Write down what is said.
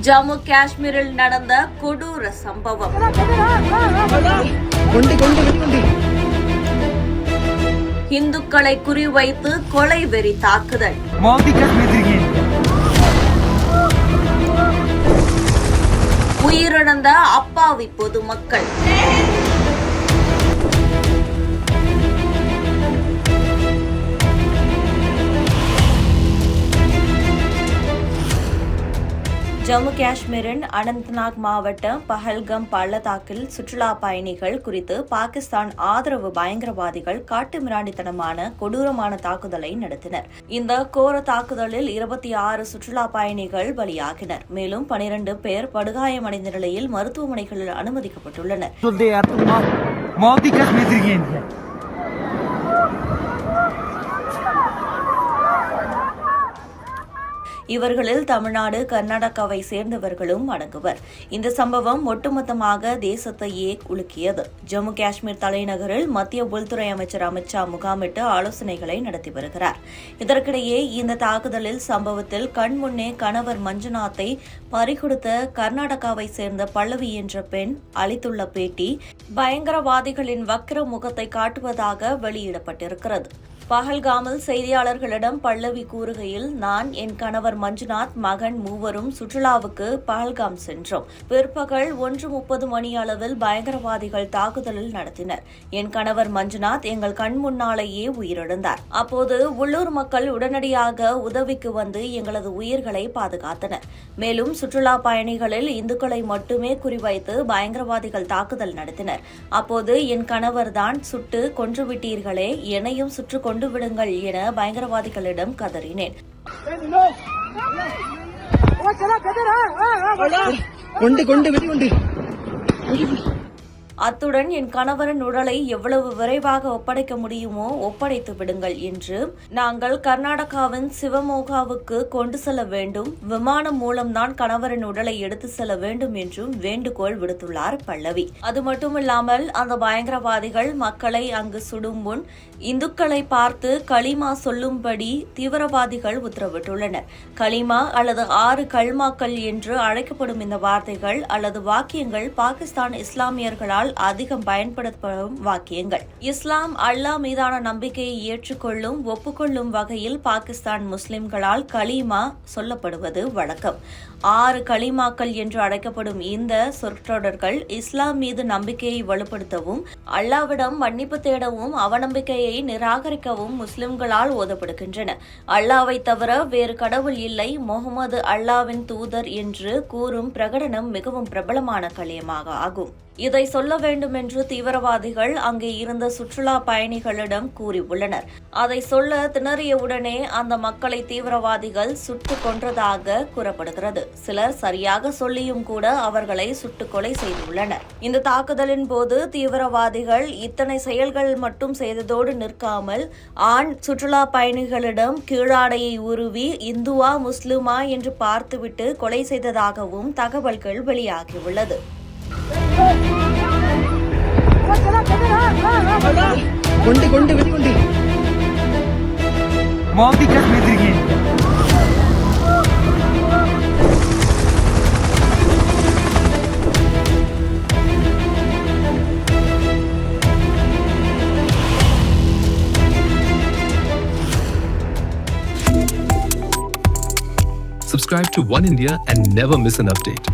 ஜம்மு காஷ்மீரில் நடந்த கொடூர சம்பவம். இந்துக்களை குறிவைத்து கொலை வெறி தாக்குதல். உயிரிழந்த அப்பாவி பொதுமக்கள். ஜம்மு காஷ்மீரின் அனந்த்நாக் மாவட்டம் பஹல்கம் பள்ளத்தாக்கில் சுற்றுலா பயணிகள் குறித்து பாகிஸ்தான் ஆதரவு பயங்கரவாதிகள் காட்டுமிராண்டித்தனமான கொடூரமான தாக்குதலை நடத்தினர். இந்த கோர தாக்குதலில் இருபத்தி ஆறு சுற்றுலா பயணிகள் பலியாகினர். மேலும் பனிரண்டு பேர் படுகாயமடைந்த நிலையில் மருத்துவமனைகளில் அனுமதிக்கப்பட்டுள்ளனர் சொல்லுது யார் மோதி காஷ்மீர் இருக்கேன் இவர்களில் தமிழ்நாடு கர்நாடகாவை சேர்ந்தவர்களும் அடங்குவர். இந்த சம்பவம் ஒட்டுமொத்தமாக தேசத்தையே உலுக்கியது. ஜம்மு காஷ்மீர் தலைநகரில் மத்திய உள்துறை அமைச்சர் அமித்ஷா முகாமிட்டு ஆலோசனைகளை நடத்தி வருகிறார். இதற்கிடையே இந்த தாக்குதலில் சம்பவத்தில் கண்முன்னே கணவர் மஞ்சுநாத்தை பறிகொடுத்த கர்நாடகாவை சேர்ந்த பல்லவி என்ற பெண் அளித்துள்ள பேட்டி பயங்கரவாதிகளின் வக்கிர முகத்தை காட்டுவதாக வெளியிடப்பட்டிருக்கிறது. பஹல்காமில் செய்தியாளர்களிடம் பல்லவி கூறுகையில் நான் என் கணவர் மஞ்சுநாத் மகன் மூவரும் சுற்றுலாவுக்கு பஹல்காம் சென்றோம். பிற்பகல் ஒன்று முப்பது மணி அளவில் பயங்கரவாதிகள் தாக்குதலில் நடத்தினர். என் கணவர் மஞ்சுநாத் எங்கள் கண் முன்னாலேயே உயிரிழந்தார். அப்போது உள்ளூர் மக்கள் உடனடியாக உதவிக்கு வந்து எங்களது உயிர்களை பாதுகாத்தனர். மேலும் சுற்றுலா பயணிகளில் இந்துக்களை மட்டுமே குறிவைத்து பயங்கரவாதிகள் தாக்குதல் நடத்தினர். அப்போது என் கணவர்தான் சுட்டு கொன்றுவிட்டீர்களே என்னையும் சுட்டு கொண்டு விடுங்கள் என பயங்கரவாதிகளிடம் கதறினேன் கொண்டு கொண்டு கொண்டு அத்துடன் என் கணவரின் உடலை எவ்வளவு விரைவாக ஒப்படைக்க முடியுமோ ஒப்படைத்து விடுங்கள் என்று நாங்கள் கர்நாடகாவின் சிவமோகாவுக்கு கொண்டு செல்ல வேண்டும். விமானம் மூலம்தான் கணவரின் உடலை எடுத்து செல்ல வேண்டும் என்றும் வேண்டுகோள் விடுத்துள்ளார் பல்லவி. அது மட்டுமில்லாமல் அந்த பயங்கரவாதிகள் மக்களை அங்கு சுடும் முன் இந்துக்களை பார்த்து களிமா சொல்லும்படி தீவிரவாதிகள் உத்தரவிட்டுள்ளனர். களிமா அல்லது ஆறு கல்மாக்கள் என்று அழைக்கப்படும் இந்த வார்த்தைகள் அல்லது வாக்கியங்கள் பாகிஸ்தான் இஸ்லாமியர்களால் அதிகம் பயன்படுத்தப்படும் வாக்கியங்கள். இஸ்லாம் அல்லாஹ் மீதான நம்பிக்கையை ஏற்றுக்கொள்ளும் ஒப்புக்கொள்ளும் வகையில் பாகிஸ்தான் முஸ்லிம்களால் கலீமா சொல்லப்படுவது வழக்கம். ஆறு களிமாக்கள் என்று அழைக்கப்படும் இந்த சொற்றொடர்கள் இஸ்லாம் மீது நம்பிக்கையை வலுப்படுத்தவும் அல்லாவிடம் மன்னிப்பு தேடவும் அவநம்பிக்கையை நிராகரிக்கவும் முஸ்லிம்களால் ஓதப்படுகின்றன. அல்லாவை தவிர வேறு கடவுள் இல்லை முகமது அல்லாவின் தூதர் என்று கூறும் பிரகடனம் மிகவும் பிரபலமான களியமாக ஆகும். இதை சொல்ல வேண்டும் என்று தீவிரவாதிகள் அங்கே இருந்த சுற்றுலா பயணிகளிடம் கூறியுள்ளனர். அதை சொல்ல திணறியவுடனே அந்த மக்களை தீவிரவாதிகள் சுட்டுக் கொன்றதாக கூறப்படுகிறது. சிலர் சரியாக சொல்லியும் கூட அவர்களை சுட்டுக்கொலை செய்துள்ளனர். இந்த தாக்குதலின் போது தீவிரவாதிகள் இத்தனை செயல்கள் மட்டும் செய்ததோடு நிற்காமல் ஆண் சுற்றுலா பயணிகளிடம் கீழாடையை உருவி இந்துவா முஸ்லிமா என்று பார்த்துவிட்டு கொலை செய்ததாகவும் தகவல்கள் வெளியாகியுள்ளது. கொண்டு கொண்டு வெடி கொண்டு மோதி காஷ்மீர் இருக்கேன் Subscribe to One India and never miss an update.